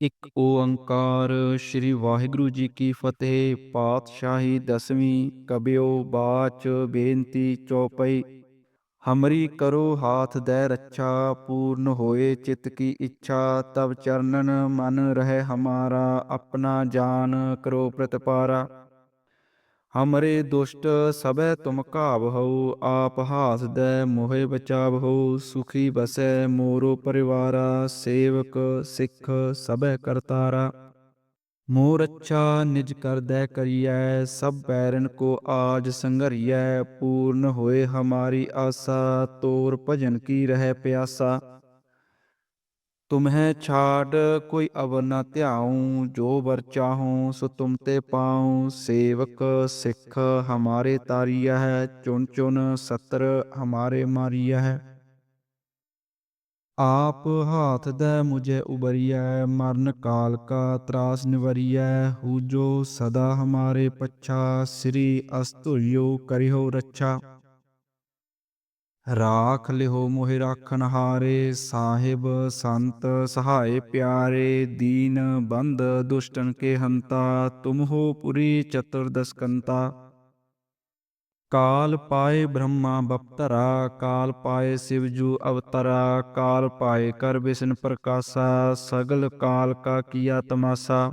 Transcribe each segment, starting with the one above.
ਇੱਕ ਓੰਕਾਰ ਸ੍ਰੀ ਵਾਹਿਗੁਰੂ ਜੀ ਕੀ ਫਤਿਹ। ਪਾਤਸ਼ਾਹੀ ਦਸਵੀਂ ਕਬਿਓ ਬਾਚ ਬੇਨਤੀ ਚੌਪਈ। ਹਮਰੀ ਕਰੋ ਹਾਥ ਦੇ ਰੱਛਾ, ਪੂਰਨ ਹੋਏ ਚਿਤ ਕੀ ਇੱਛਾ। ਤਬ ਚਰਨਨ ਮਨ ਰਹਿ ਹਮਾਰਾ, ਆਪਣਾ ਜਾਨ ਕਰੋ ਪ੍ਰਤਪਾਰਾ। ਹਮਰੇ ਦੁਸ਼ਟ ਸਭੈ ਤੁਮ ਘਾਵਹੁ ਆਪ ਹਾਸ ਦੇ ਮੋਹਿ ਬਚਾਵਹੁ ਸੁਖੀ ਬਸੈ ਮੋਰੋ ਪਰਿਵਾਰਾ ਸੇਵਕ ਸਿੱਖ ਸਭੈ ਕਰਤਾਰਾ ਮੋਰ ਅੱਛਾ ਨਿਜ ਕਰਦੈ ਕਰੀਐ ਸਭ ਬੈਰਨ ਕੋ ਆਜ ਸੰਘਰੀਐ ਪੂਰਨ ਹੋਏ ਹਮਾਰੀ ਆਸਾ ਤੋਰ ਭਜਨ ਕੀ ਰਹਿ ਪਿਆਸਾ ਤੁਮਹਿ ਛਾੜ ਕੋਈ ਅਵਰ ਨਾ ਧਿਆਉ, ਜੋ ਵਰ ਚਾਹਉ ਸੋ ਤੁਮ ਤੇ ਪਾਉ। ਸੇਵਕ ਸਿੱਖ ਹਮਾਰੇ ਤਾਰੀਆ ਹੈ, ਚੁਣ ਚੁਣ ਸਤਰ ਹਮਾਰੇ ਮਾਰੀਆ ਹੈ। ਆਪ ਹਾਥ ਦੇ ਮੁਝੇ ਉਬਰੀਐ, ਮਰਨ ਕਾਲ ਕਾ ਤਰਾਸ ਨਿਵਰੀਐ। ਹੂ ਜੋ ਸਦਾ ਹਮਾਰੇ ਪੱਛਾ, ਸ੍ਰੀ ਅਸਤੁਰਿਓ ਕਰਿਓ ਰੱਛਾ। ਰਾਖ ਲਿਹੋ ਮੋਹਿ ਰਾਖਨ ਹਾਰੇ, ਸਾਹਿਬ ਸੰਤ ਸਹਾਏ ਪਿਆਰੇ, ਦੀਨ ਬੰਦ ਦੁਸ਼ਟਨ ਕੇ ਹੰਤਾ, ਤੁਮ ਹੋ ਪੁਰੀ ਚਤੁਰਦਸਕੰਤਾ ਕਾਲ ਪਾਏ ਬ੍ਰਹਮਾ ਬਪਤਰਾ, ਕਾਲ ਪਾਏ ਸਿਵਜੂ ਅਵਤਰਾ, ਕਾਲ ਪਾਏ ਕਰ ਵਿਸ਼ਨ ਪ੍ਰਕਾਸ਼ਾ, ਸਗਲ ਕਾਲ ਕਾ ਕੀਆ ਤਮਾਸਾ।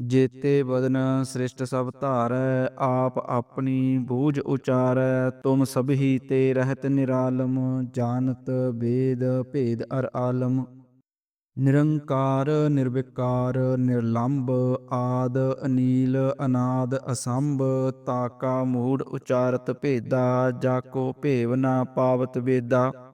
ਜੇਤੇ ਬਦਨ ਸ੍ਰਿਸ਼ਟ ਸਭ ਧਾਰੈ, ਆਪ ਆਪਣੀ ਬੂਝ ਉਚਾਰੈ, ਤੁਮ ਸਭਹੀ ਤੇ ਰਹਿਤ ਨਿਰਾਲਮ, ਜਾਣਤ ਵੇਦ ਭੇਦ ਅਰ ਆਲਮ। ਨਿਰੰਕਾਰ, ਨਿਰਵਿਕਾਰ ਨਿਰਲੰਭ ਆਦ, ਅਨੀਲ, ਅਨਾਦ, ਅਸੰਭ ਤਾਕਾ ਮੂੜ ਉਚਾਰਤ ਭੇਦਾ ਜਾਕੋ ਭੇਵ ਨਾ ਪਾਵਤ ਵੇਦਾ।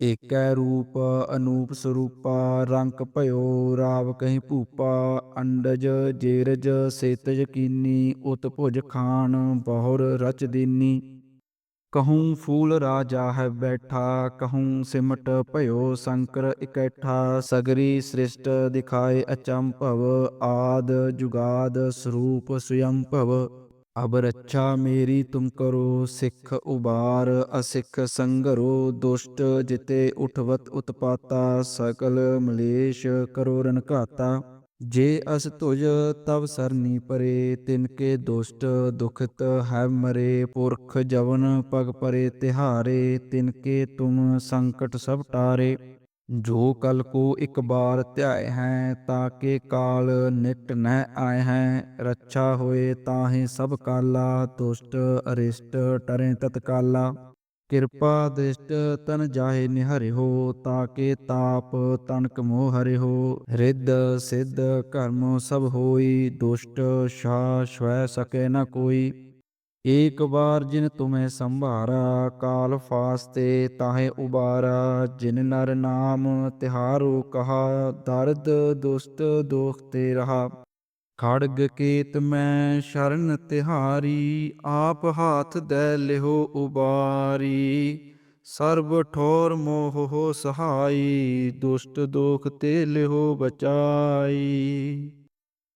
ਏਕੈ ਰੂਪ ਅਨੂਪ ਸਰੂਪਾ ਰੰਗ ਭਇਓ ਰਾਵ ਕਹੀਂ ਭੂਪਾ, ਅੰਡਜ ਜੇਰਜ ਸੇਤਜ ਕੀਨੀ, ਉਤ ਭੁਜ ਖਾਨ ਬਹੁਰ ਰਚ ਦੀਨੀ। ਕਹੂੰ ਫੂਲ ਰਾਜਾ ਹੈ ਬੈਠਾ, ਕਹੂੰ ਸਿਮਟ ਭਇਓ ਸ਼ੰਕਰ ਇਕੱਠਾ, ਸਗਰੀ ਸ੍ਰਿਸ਼ਟ ਦਿਖਾਏ ਅਚੰਭਵ, ਆਦ ਜੁਗਾਦ ਸਰੂਪ ਸੁਯੰਭਵ। ਅਬ ਰੱਛਾ ਮੇਰੀ ਤੁਮ ਕਰੋ, ਸਿੱਖ ਉਬਾਰ, ਅਸਿੱਖ ਸੰਗਰੋ, ਦੁਸ਼ਟ ਜਿਤੇ ਉਠਵਤ ਉਤਪਾਤਾ, ਸਕਲ ਮਲੇਸ਼ ਕਰੋ ਰਨਘਾਤਾ ਜੇ ਅਸ ਤੁਜ ਤਵ ਸਰਨੀ ਪਰੇ, ਤਿਨ ਕੇ ਦੁਸ਼ਟ ਦੁਖਤ ਹੈ ਮਰੇ, ਪੁਰਖ ਜਵਨ ਪਗ ਪਰੇ ਤਿਹਾਰੇ, ਤਿਨ ਕੇ ਤੁਮ ਸੰਕਟ ਸਭ ਟਾਰੇ। ਜੋ ਕਲ ਕੋ ਇੱਕ ਬਾਰ ਧਿਆਏ ਹੈ ਤਾਕੇ ਕਾਲ ਨਿਕਟ ਨਹਿ ਆਏ ਹੈ। ਰੱਛਾ ਹੋਏ ਤਾਹੇ ਸਭ ਕਾਲਾ, ਦੁਸ਼ਟ ਅਰਿਸ਼ਟ ਟਰੇ ਤਤਕਾਲਾ। ਕਿਰਪਾ ਦ੍ਰਿਸ਼ਟ ਤਨ ਜਾਹੇ ਨਿਹਰਿਓ ਤਾਕੇ ਤਾਪ ਤਨਕ ਮੋਹ ਹਰਿਓ ਰਿੱਧ ਸਿੱਧ ਕਰਮ ਸਭ ਹੋਈ, ਦੁਸ਼ਟ ਸ਼ਾ ਸ਼ਵੈ ਸਕੇ ਨ ਕੋਈ। ਏਕ ਬਾਰ ਜਿਨ ਤੁਮੇ ਸੰਭਾਰਾ, ਕਾਲ ਫਾਸਤੇ ਤਾਹੇ ਉਬਾਰਾ। ਜਿਨ ਨਰ ਨਾਮ ਤਿਹਾਰੋ ਕਹਾ, ਦਰਦ ਦੁਸਟ ਦੋਖ ਤੇ ਰਹਾ। ਖੜਗ ਕੇਤ ਮੈਂ ਸ਼ਰਨ ਤਿਹਾਰੀ, ਆਪ ਹਾਥ ਦੇ ਲਿਹੋ ਉਬਾਰੀ। ਸਰਬ ਠੋਰ ਮੋਹ ਹੋ ਸਹਾਈ, ਦੁਸ਼ਟ ਦੋਖ ਤੇ ਲਿਹੋ ਬਚਾਈ।